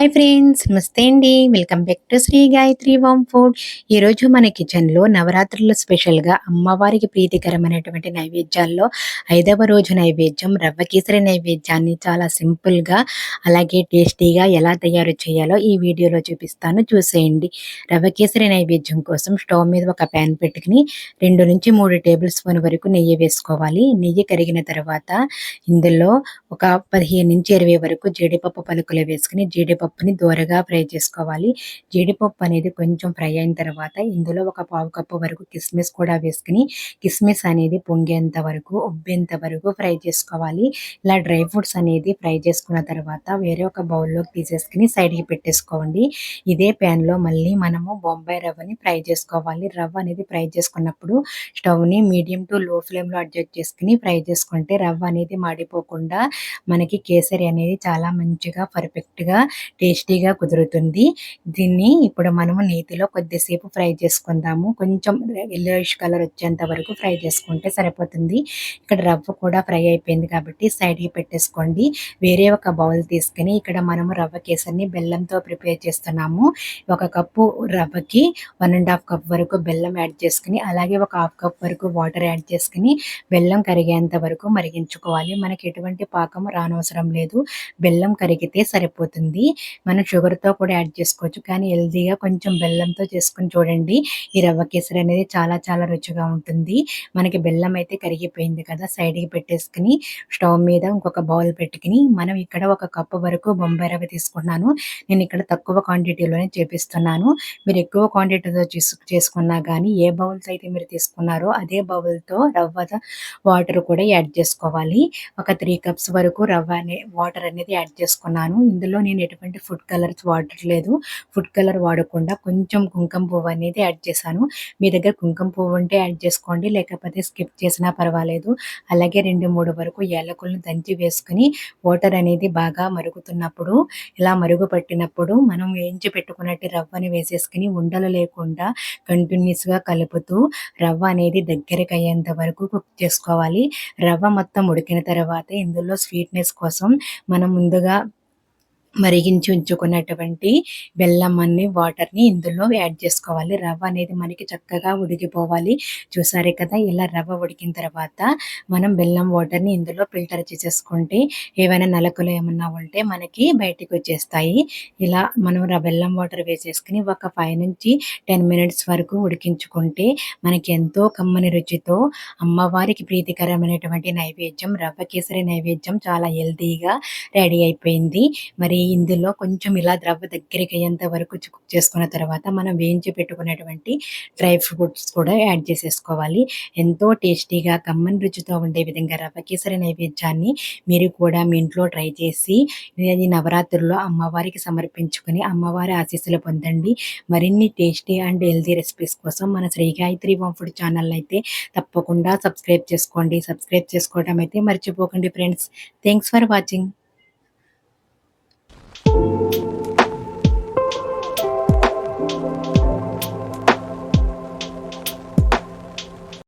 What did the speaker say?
Hi friends నమస్తే అండి. Welcome back to Shri Gayatri home food. ఈరోజు మన కిచెన్లో నవరాత్రుల్లో స్పెషల్గా అమ్మవారికి ప్రీతికరమైనటువంటి నైవేద్యాల్లో ఐదవ రోజు నైవేద్యం రవ్వ కేసరి నైవేద్యాన్ని చాలా సింపుల్గా అలాగే టేస్టీగా ఎలా తయారు చేయాలో ఈ వీడియోలో చూపిస్తాను. చూసేయండి. రవ్వ కేసరి నైవేద్యం కోసం స్టవ్ మీద ఒక ప్యాన్ పెట్టుకుని రెండు నుంచి మూడు టేబుల్ స్పూన్ వరకు నెయ్యి వేసుకోవాలి. నెయ్యి కరిగిన తర్వాత ఇందులో ఒక పదిహేను నుంచి ఇరవై వరకు జీడిపప్పు పలుకులు వేసుకుని జీడిపప్పు పప్పుని దోరగా ఫ్రై చేసుకోవాలి. జీడిపప్పు అనేది కొంచెం ఫ్రై అయిన తర్వాత ఇందులో ఒక పావు కప్పు వరకు కిస్మిస్ కూడా వేసుకుని కిస్మిస్ అనేది పొంగేంత వరకు ఉబ్బేంత వరకు ఫ్రై చేసుకోవాలి. ఇలా డ్రై ఫ్రూట్స్ అనేది ఫ్రై చేసుకున్న తర్వాత వేరే ఒక బౌల్లోకి తీసేసుకుని సైడ్కి పెట్టేసుకోండి. ఇదే ప్యాన్లో మళ్ళీ మనము బొంబాయి రవ్వని ఫ్రై చేసుకోవాలి. రవ్వ అనేది ఫ్రై చేసుకున్నప్పుడు స్టవ్ని మీడియం టు లో ఫ్లేమ్లో అడ్జస్ట్ చేసుకుని ఫ్రై చేసుకుంటే రవ్వ అనేది మాడిపోకుండా మనకి కేసరి అనేది చాలా మంచిగా పర్ఫెక్ట్గా టేస్టీగా కుదురుతుంది. దీన్ని ఇప్పుడు మనము నేతిలో కొద్దిసేపు ఫ్రై చేసుకుందాము. కొంచెం ఎల్లోయిష్ కలర్ వచ్చేంత వరకు ఫ్రై చేసుకుంటే సరిపోతుంది. ఇక్కడ రవ్వ కూడా ఫ్రై అయిపోయింది కాబట్టి సైడ్కి పెట్టేసుకోండి. వేరే ఒక బౌల్ తీసుకుని ఇక్కడ మనము రవ్వ కేసరిని బెల్లంతో ప్రిపేర్ చేస్తున్నాము. ఒక కప్పు రవ్వకి వన్ అండ్ హాఫ్ కప్ వరకు బెల్లం యాడ్ చేసుకుని అలాగే ఒక హాఫ్ కప్ వరకు వాటర్ యాడ్ చేసుకుని బెల్లం కరిగేంత వరకు మరిగించుకోవాలి. మనకి ఎటువంటి పాకం రానవసరం లేదు. బెల్లం కరిగితే సరిపోతుంది. మనం షుగర్తో కూడా యాడ్ చేసుకోవచ్చు. కానీ హెల్దీగా కొంచెం బెల్లంతో చేసుకుని చూడండి. ఈ రవ్వ కేసరి అనేది చాలా చాలా రుచిగా ఉంటుంది. మనకి బెల్లం అయితే కరిగిపోయింది కదా సైడ్కి పెట్టేసుకుని స్టవ్ మీద ఇంకొక బౌల్ పెట్టుకుని మనం ఇక్కడ ఒక కప్పు వరకు బొంబాయి రవ్వ తీసుకున్నాను. నేను ఇక్కడ తక్కువ క్వాంటిటీలోనే చేపిస్తున్నాను. మీరు ఎక్కువ క్వాంటిటీతో చేసుకున్నా కానీ ఏ బౌల్స్ అయితే మీరు తీసుకున్నారో అదే బౌల్తో రవ్వ వాటర్ కూడా యాడ్ చేసుకోవాలి. ఒక త్రీ కప్స్ వరకు రవ్వ అనే వాటర్ అనేది యాడ్ చేసుకున్నాను. ఇందులో నేను ఎటువంటి ఎటువంటి ఫుడ్ కలర్స్ వాడట్లేదు. ఫుడ్ కలర్ వాడకుండా కొంచెం కుంకుమ పువ్వు అనేది యాడ్ చేశాను. మీ దగ్గర కుంకుమ పువ్వు ఉంటే యాడ్ చేసుకోండి లేకపోతే స్కిప్ చేసినా పర్వాలేదు. అలాగే రెండు మూడు వరకు ఏలకులను దంచి వేసుకుని వాటర్ అనేది బాగా మరుగుతున్నప్పుడు ఇలా మరుగు పట్టినప్పుడు మనం వేయించి పెట్టుకున్నట్టు రవ్వని వేసేసుకుని ఉండలు లేకుండా కంటిన్యూస్గా కలుపుతూ రవ్వ అనేది దగ్గరికి అయ్యేంత వరకు కుక్ చేసుకోవాలి. రవ్వ మొత్తం ఉడికిన తర్వాత ఇందులో స్వీట్నెస్ కోసం మనం ముందుగా మరిగించి ఉంచుకున్నటువంటి బెల్లం అన్ని వాటర్ని ఇందులో యాడ్ చేసుకోవాలి. రవ్వ అనేది మనకి చక్కగా ఉడికిపోవాలి. చూసారే కదా ఇలా రవ్వ ఉడికిన తర్వాత మనం బెల్లం వాటర్ని ఇందులో ఫిల్టర్ చేసేసుకుంటే ఏవైనా నలకలు ఏమన్నా ఉంటే మనకి బయటికి వచ్చేస్తాయి. ఇలా మనం బెల్లం వాటర్ వేసేసుకుని ఒక ఫైవ్ నుంచి టెన్ మినిట్స్ వరకు ఉడికించుకుంటే మనకి ఎంతో కమ్మని రుచితో అమ్మవారికి ప్రీతికరమైనటువంటి నైవేద్యం రవ్వ కేసరి నైవేద్యం చాలా హెల్తీగా రెడీ అయిపోయింది. మరి ఇందులో కొంచెం ఇలా ద్రవ్వ దగ్గరికి అయ్యేంత వరకు కుక్ చేసుకున్న తర్వాత మనం వేయించి పెట్టుకునేటువంటి డ్రై ఫ్రూట్స్ కూడా యాడ్ చేసేసుకోవాలి. ఎంతో టేస్టీగా కమ్మని రుచితో ఉండే విధంగా రవ్వ కేసరి నైవేద్యాన్ని మీరు కూడా మీ ఇంట్లో ట్రై చేసి ఇది నవరాత్రుల్లో అమ్మవారికి సమర్పించుకుని అమ్మవారి ఆశీస్సులు పొందండి. మరిన్ని టేస్టీ అండ్ హెల్తీ రెసిపీస్ కోసం మన Shri Gayatri home food channel అయితే తప్పకుండా సబ్స్క్రైబ్ చేసుకోండి. సబ్స్క్రైబ్ చేసుకోవడం అయితే మర్చిపోకండి friends. Thanks for watching. Thank you.